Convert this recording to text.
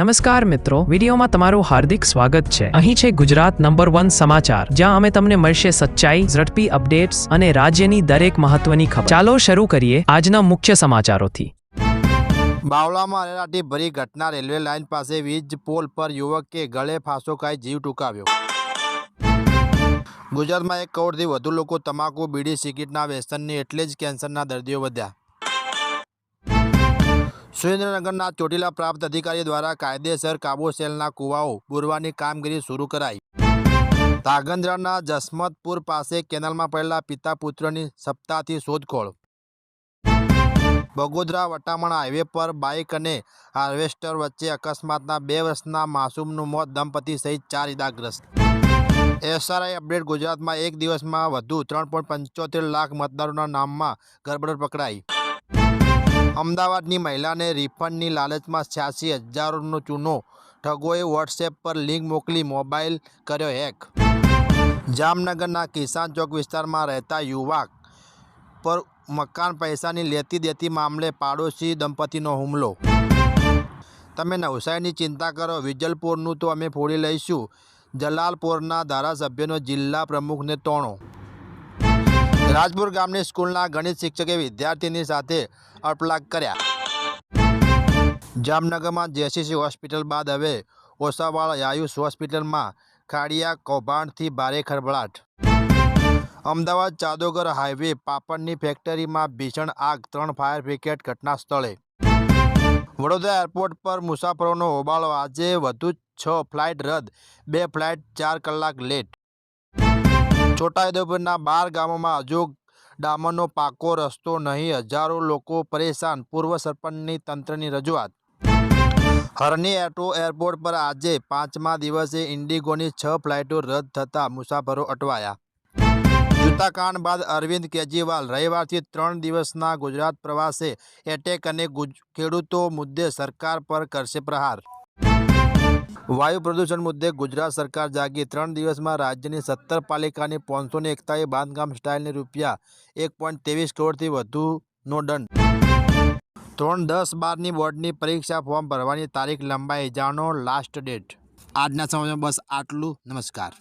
નમસ્કાર મિત્રો, વિડીયોમાં તમારું હાર્દિક સ્વાગત છે. અહીં છે ગુજરાત નંબર વન સમાચાર, જ્યાં અમે તમને મળશે સચ્ચાઈ, ઝડપી અપડેટ્સ અને રાજ્યની દરેક મહત્વની ખબર. ચાલો શરૂ કરીએ આજના મુખ્ય સમાચારોથી. બાવળામાં અરેરાટી ભરી ઘટના, રેલવે લાઇન પાસે વીજ પોલ પર યુવકે ગળે ફાંસો ખાઈ જીવ ટૂંકાવ્યો. ગુજરાતમાં એક કરોડથી વધુ લોકો તમાકુ, બીડી, સિગરેટના વ્યસનની એટલે જ કેન્સરના દર્દીઓ વધ્યા. સુરેન્દ્રનગરના ચોટીલા પ્રાપ્ત અધિકારી દ્વારા કાયદેસર કાબુ સેલના કુવાઓ બોરવાની કામગીરી શરૂ કરાઈ. ધાગંદ્રાના જસમતપુર પાસે કેનાલમાં પડેલા પિતા પુત્રની સપ્તાહથી શોધખોળ. બગોદરા વટામણ હાઈવે પર બાઇક અને હાર્વેસ્ટર વચ્ચે અકસ્માતના બે વર્ષના માસૂમનું મોત દંપતી સહિત ચાર ઇજાગ્રસ્ત. એસઆરઆઈ અપડેટ ગુજરાતમાં એક દિવસમાં વધુ ત્રણ લાખ મતદારોના નામમાં ગરબડ પકડાઈ. અમદાવાદની મહિલાને રિફંડની લાલચમાં છ્યાસી હજારોનો ચૂનો. ઠગોએ વોટ્સએપ પર લિંક મોકલી મોબાઈલ કર્યો હેક. જામનગરના કિસાન ચોક વિસ્તારમાં રહેતા યુવક પર મકાન પૈસાની લેતી દેતી મામલે પાડોશી દંપતીનો હુમલો. તમે નવસારીની ચિંતા કરો, વિજલપુરનું તો અમે ફોડી લઈશું. જલાલપોરના ધારાસભ્યનો જિલ્લા પ્રમુખને તોણો રાજપુર ગામની સ્કૂલના ગણિત શિક્ષકે વિદ્યાર્થીની સાથે અપલાગ કર્યા. જામનગરમાં જેસીસી હોસ્પિટલ બાદ હવે ઓસાવાળ આયુષ હોસ્પિટલમાં ખાડિયા કૌભાંડથી ભારે ખળભળાટ. અમદાવાદ ચાદોગર હાઈવે પાપડની ફેક્ટરીમાં ભીષણ આગ, ત્રણ ફાયર બ્રિગેડ ઘટના સ્થળે. વડોદરા એરપોર્ટ પર મુસાફરોનો હોબાળો, આજે વધુ છ ફ્લાઇટ રદ, બે ફ્લાઇટ ચાર કલાક લેટ. છોટાઉદેપુરના બાર ગામોમાં હજુ ડામરનો પાકો રસ્તો નહીં. હજારો લોકો પરેશાન. પૂર્વ સરપંચની તંત્રની રજૂઆત. હરની એટો એરપોર્ટ પર આજે પાંચમા દિવસે ઇન્ડિગોની છ ફ્લાઇટો રદ થતાં મુસાફરો અટવાયા. જૂતાકાંડ બાદ અરવિંદ કેજરીવાલ રવિવારથી ત્રણ દિવસના ગુજરાત પ્રવાસે એટેક અને ખેડૂતો મુદ્દે સરકાર પર કરશે પ્રહાર. વાયુ પ્રદૂષણ મુદ્દે ગુજરાત સરકાર જાગી ત્રણ દિવસમાં રાજ્યની સત્તર પાલિકાની પાંચસો ને એકતાલીસ બાંધકામ સ્ટાઇલની રૂપિયા એક પોઈન્ટ ત્રેવીસ કરોડથી વધુનો દંડ. ધોરણ દસ બારની બોર્ડની પરીક્ષા ફોર્મ ભરવાની તારીખ લંબાઈ, જાણો લાસ્ટ ડેટ આજના સમયમાં બસ આટલું. નમસ્કાર.